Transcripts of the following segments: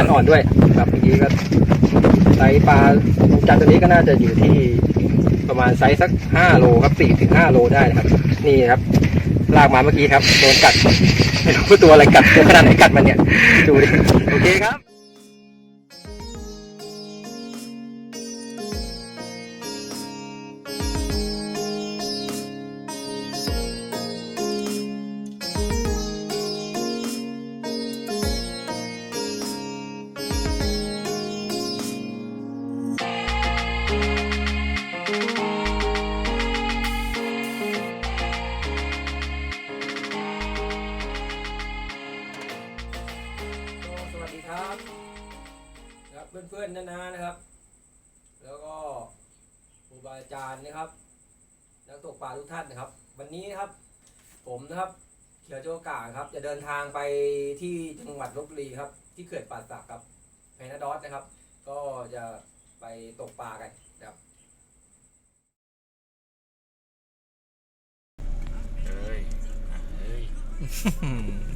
คันอ่อนด้วยครับเมื่อกี้ก็ไซส์ปลาลูกจันทร์ตัวนี้ก็น่าจะอยู่ที่ประมาณไซส์สักห้าโลครับสี่ถึงห้าโลได้นะครับ นี่ครับลากมาเมื่อกี้ครับโดนกัดไม่รู้ตัวอะไรกัดตัวขนาดไหนกัดมันเนี่ยดูดิโอเคครับ อาจารย์นะครับ นักตกปลาทุกท่านนะครับ วันนี้นะครับ ผมนะครับเขียวโจกาครับ จะเดินทางไปที่จังหวัดลบบุรีครับ ที่เขื่อนป่าสักครับแพนาดอสนะครับ ก็จะไปตกปลากันนะครับ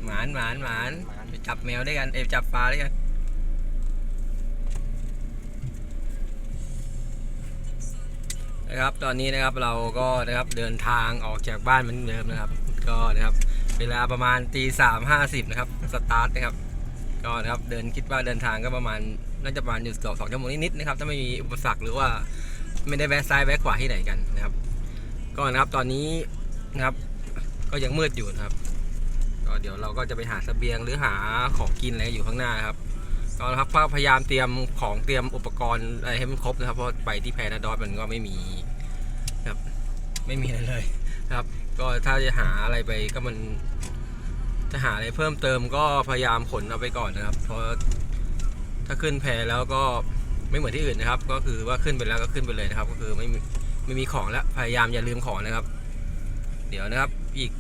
หมานหมานหมานไปจับแมวด้วยกันเอยจับปลาด้วยกัน นะครับตอนนี้นะครับเราก็นะครับเดินทางออกจากบ้านเหมือนเดิมนะครับ ก็นะครับเวลาประมาณตีสามห้าสิบนะครับสตาร์ทนะครับก็นะครับเดินคิดว่าเดินทางก็ประมาณน่าจะประมาณอยู่เกือบสองชั่วโมงนิดๆนะครับถ้าไม่มีอุปสรรคหรือว่าไม่ได้แวะซ้ายแวะขวาที่ไหนกันนะครับ ก็นะครับตอนนี้นะครับก็ยังมืดอยู่นะครับ ก็เดี๋ยวเราก็จะไปหาเสบียงหรือหาของกินอะไรอยู่ข้างหน้าครับ ก็นะครับก็พยายามเตรียมของเตรียมอุปกรณ์อะไรให้มันครบนะครับ เพราะไปที่แพนาดอสมันก็ไม่มีนะครับ ไม่มีอะไรเลยนะครับ ก็ถ้าจะหาอะไรไปก็มันจะหาอะไรเพิ่มเติมก็พยายามขนเอาไปก่อนนะครับ เพราะถ้าขึ้นแพแล้วก็ไม่เหมือนที่อื่นนะครับ ก็คือว่าขึ้นไปแล้วก็ขึ้นไปเลยนะครับ ก็คือไม่มีไม่มีของแล้วพยายามอย่าลืมของนะครับ เดี๋ยวนะครับอีก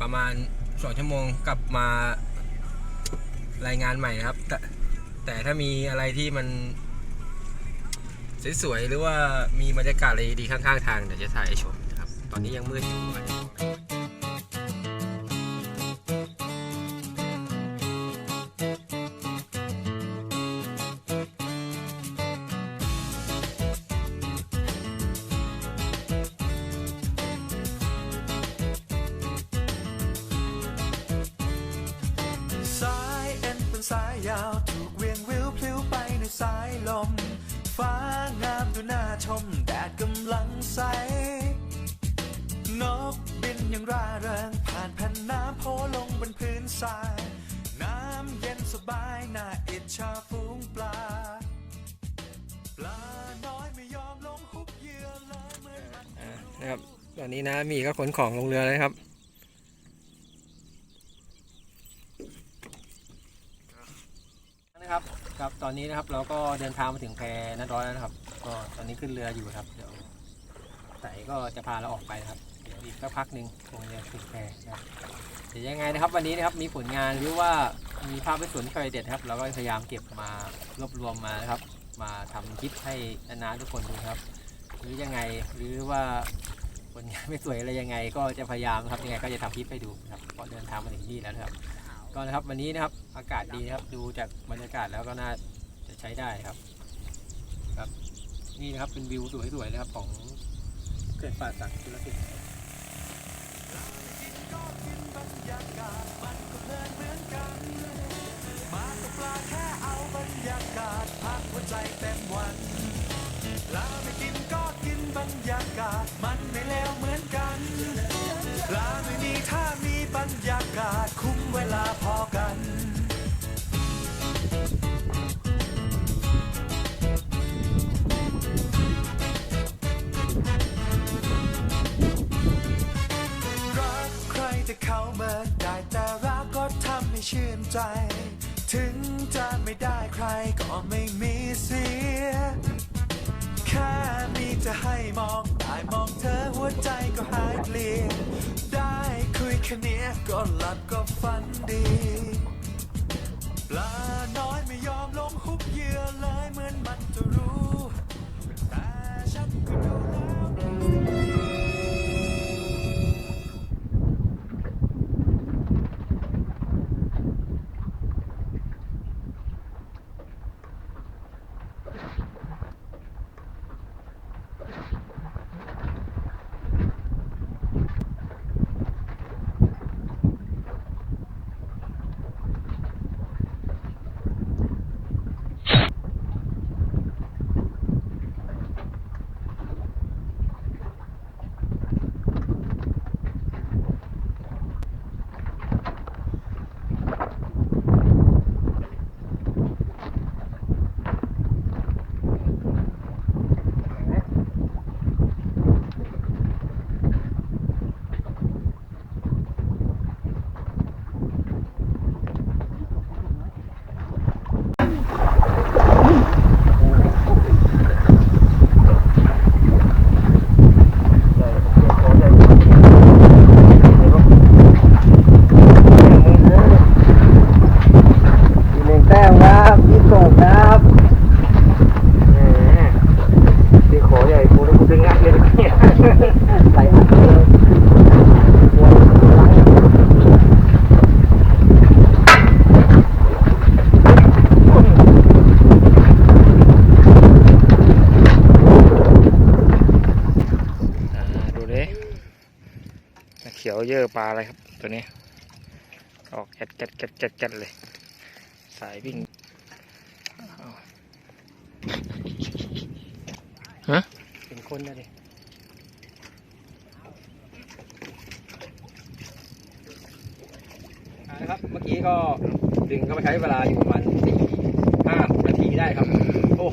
ประมาณสองชั่วโมงกลับมา รายงานใหม่ครับ แต่แต่ถ้ามีอะไรที่มัน สวยๆ หรือว่ามีบรรยากาศอะไรดีข้างๆ ทางเดี๋ยวจะถ่ายให้ชมนะครับ ตอนนี้ยังมืดอยู่ สายยาวถูกเวียงวิวพลิ้วไปในสายลม ฟ้างามดูน่าชมแดดกำลังใส นกบินอย่างร่าเริงผ่านแผ่นน้ำโผล่ลงบนพื้นทราย น้ำเย็นสบายน่าอิจฉาฝูงปลา ปลาน้อยไม่ยอมลงหุบเหยื่อเลยเหมือนมันอ่านะครับ ตอนนี้นะมีก็ขนของลงเรือแล้วครับครับต อนนี้นะครับ เราก็เดินทางมาถึงแพนัดร้อยแล้วนะครับ ก็ตอนนี้ขึ้นเรืออยู่ครับ เดี๋ยวไต่ก็จะพาเราออกไปนะครับ เดี๋ยวอีกสักพักหนึ่งคงจะถึงแพนะครับเดี๋ยวยังไงนะครับ วันนี้นะครับมีผลงานหรือว่ามีภาพสวนที่เคยเด็ดครับ เราก็พยายามเก็บมารวบรวมมานะครับ มาทำคลิปให้อนาทุกคนดูครับ หรือยังไงหรือว่าผลงานไม่สวยอะไรยังไง ก็จะพยายามนะครับยังไงก็จะทำคลิปให้ดูครับเพราะเดินทางมาถึงที่แล้วนะครับก็นะครับวันนี้นะครับอากาศดีนะครับดูจากบรรยากาศแล้วก็น่า จะใช้ได้ครับ ครับ นี่นะครับเป็นวิวสวยๆนะครับของเขื่อนป่าสักธุรกิจก็กินบรรยากาศมันก็เพลินเหมือนกันมาตกปลาแค่เอาบรรยากาศพักหัวใจเต็มวันปลาไม่กินก็กินบรรยากาศมันไม่เลวเหมือนกันปลาไม่มีถ้ามีบรรยากาศ ชื่นใจ ถึงจะไม่ได้ใครก็ไม่มีเสีย แค่มีจะให้มองได้มองเธอหัวใจก็หายเกลียดได้คุยแค่เนี้ยก็หลับก็ฝันดี ปลาน้อยไม่ยอมลงหุบเหยื่อเลยเหมือนมันจะรู้ แต่ฉันก็ดูแล้ว ค ขียว เยอะปลาอะไรครับ ตัวนี้ ออกจัดจัดจัดจัดจัดเลย สายวิ่งเอาฮะเป็นคนนะดินะครับ เมื่อกี้ก็ดึงเข้าไปใช้เวลาอยู่ประมาณสี่ห้าหกนาทีได้ครับ โอ้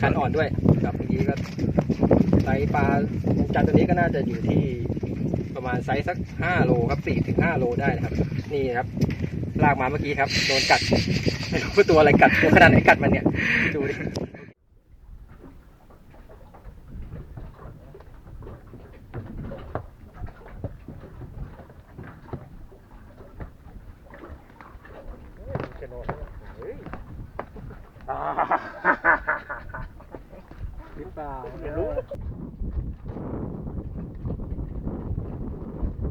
คันอ่อนด้วย ครับเมื่อกี้ก็ไซส์ปลาจันตัวนี้ก็น่าจะอยู่ที่ ประมาณไซส์สักห้าโลครับสี่ถึงห้าโลได้นะครับ นี่ครับลากมาเมื่อกี้ครับโดนกัดไม่รู้ว่าตัวอะไรกัดตัวขนาดไหนกัดมันเนี่ยดูดิหรือเปล่าไม่รู้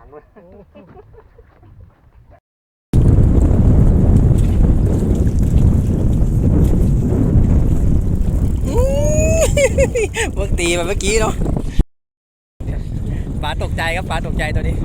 านเว้ยพวกตีมาเมื่อกี้เนาะปลาตกใจครับปลาตกใจตัวนี้